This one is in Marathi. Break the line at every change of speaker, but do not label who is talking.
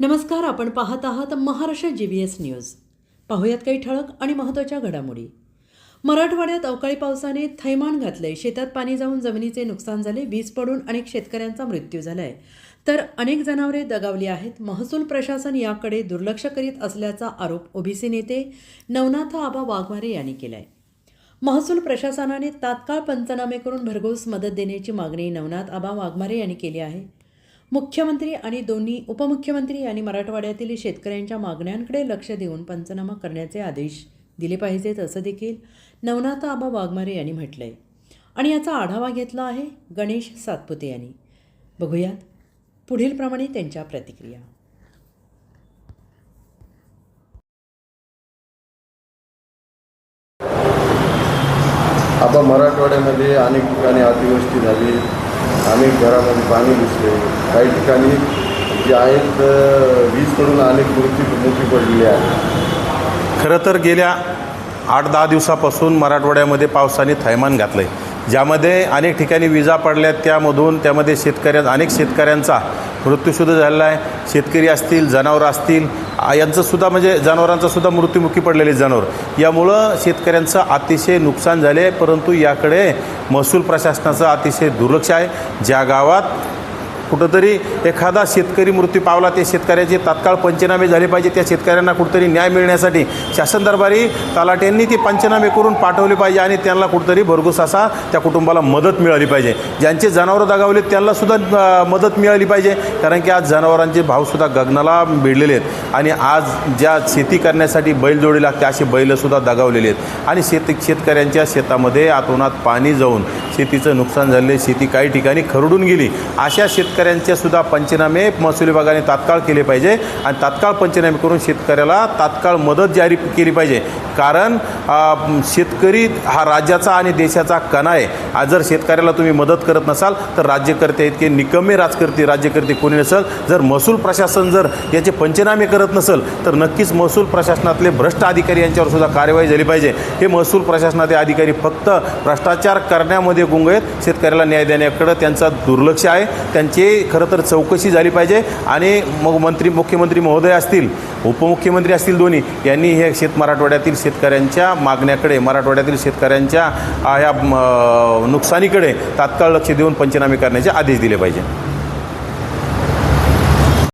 नमस्कार आपण पाहत आहात Maharashtra G V S news पाहुयात काही ठळक आणि महत्त्वाच्या घडामोडी. मराठवाड्यात अवकाळी पावसाने थैमान घातले शेतात पाणी जाऊन जमिनीचे नुकसान झाले वीज पडून अनेक शेतकऱ्यांचा मृत्यू झालाय. तर अनेक जनावरे दगावली आहेत. महसूल प्रशासन याकडे दुर्लक्ष करीत असल्याचा आरोप ओबीसी नेते नवनाथ आबा वाघमारे यांनी केलाय. महसूल प्रशासनाने तात्काळ पंचनामे करून भरघोस मदत देण्याची मागणी नवनाथ आबा वाघमारे यांनी केली आहे. मुख्यमंत्री आणि दोन्ही उपमुख्यमंत्री यांनी मराठवाड्यातील शेतकऱ्यांच्या मागण्यांकडे लक्ष देऊन पंचनामा करण्याचे आदेश दिले पाहिजेत असं देखील नवनाथ आबा वाघमारे यांनी म्हटलं आहे आणि याचा आढावा घेतला आहे गणेश सातपुते यांनी. बघूयात पुढीलप्रमाणे त्यांच्या प्रतिक्रिया.
आता मराठवाड्यामध्ये अनेक ठिकाणी अतिवृष्टी झाली. अनेक घरामध्ये पाणी घुसले काही ठिकाणी जे आहेत वीज पडून अनेक मृत्यू मोठी पडलेली आहे
खरं तर गेल्या आठ दहा दिवसापासून मराठवाड्यामध्ये पावसाने थैमान घातलं आहे ज्यामध्ये अनेक ठिकाणी विजा पडल्यात त्यामधून त्यामध्ये शेतकऱ्या अनेक शेतकऱ्यांचा मृत्यूसुद्धा झालेला आहे शेतकरी असतील जनावरं असतील यांचंसुद्धा म्हणजे जनावरांचासुद्धा मृत्युमुखी पडलेले जनावर. यामुळं शेतकऱ्यांचं अतिशय नुकसान झाले परंतु याकडे महसूल प्रशासनाचं अतिशय दुर्लक्ष आहे. ज्या गावात कुठंतरी एखादा शेतकरी मृत्यू पावला ते शेतकऱ्याचे तात्काळ पंचनामे झाले पाहिजे त्या शेतकऱ्यांना कुठंतरी न्याय मिळण्यासाठी शासन दरबारी तलाट्यांनी ते पंचनामे करून पाठवले पाहिजे आणि त्यांना कुठंतरी भरघोस असा त्या कुटुंबाला मदत मिळाली पाहिजे. ज्यांचे जनावरं दगावले त्यांनासुद्धा मदत मिळाली पाहिजे. कारण की आज जनावरांचे भावसुद्धा गगनाला भिडलेले आहेत. आणि आज ज्या शेती करण्यासाठी बैलजोडी लागते असे बैलसुद्धा दगावलेले आहेत. आणि शेत शेतकऱ्यांच्या शेतामध्ये आतोनात पाणी जाऊन शेतीचं नुकसान झाले शेती काही ठिकाणी खरडून गेली. अशा शेतकऱ्यांचे सुद्धा पंचनामे महसूल विभागाने तात्काळ केले पाहिजे आणि तात्काळ पंचनामे करून शेतकऱ्याला तात्काळ मदत जारी केली पाहिजे. कारण शेतकरी हा राज्याचा आणि देशाचा कणा आहे. आज जर शेतकऱ्याला तुम्ही मदत करत नसाल तर राज्यकर्ते इतके निकमे राजकर्ते राज्यकर्ते कोणी नसेल. जर महसूल प्रशासन जर याचे पंचनामे करत नसेल तर नक्कीच महसूल प्रशासनातले भ्रष्ट अधिकारी यांच्यावर सुद्धा कार्यवाही झाली पाहिजे. हे महसूल प्रशासनाचे अधिकारी फक्त भ्रष्टाचार करण्यामध्ये गुंग आहेत. शेतकऱ्याला न्याय देण्याकडं त्यांचा दुर्लक्ष आहे. त्यांची खरं तर चौकशी झाली पाहिजे आणि मग मंत्री मुख्यमंत्री महोदय असतील उपमुख्यमंत्री असतील दोन्ही यांनी हे शेत मराठवाड्यातील शेतकऱ्यांच्या मागण्याकडे मराठवाड्यातील शेतकऱ्यांच्या ह्या नुकसानीकडे तात्काळ लक्ष देऊन पंचनामे करण्याचे आदेश दिले पाहिजे.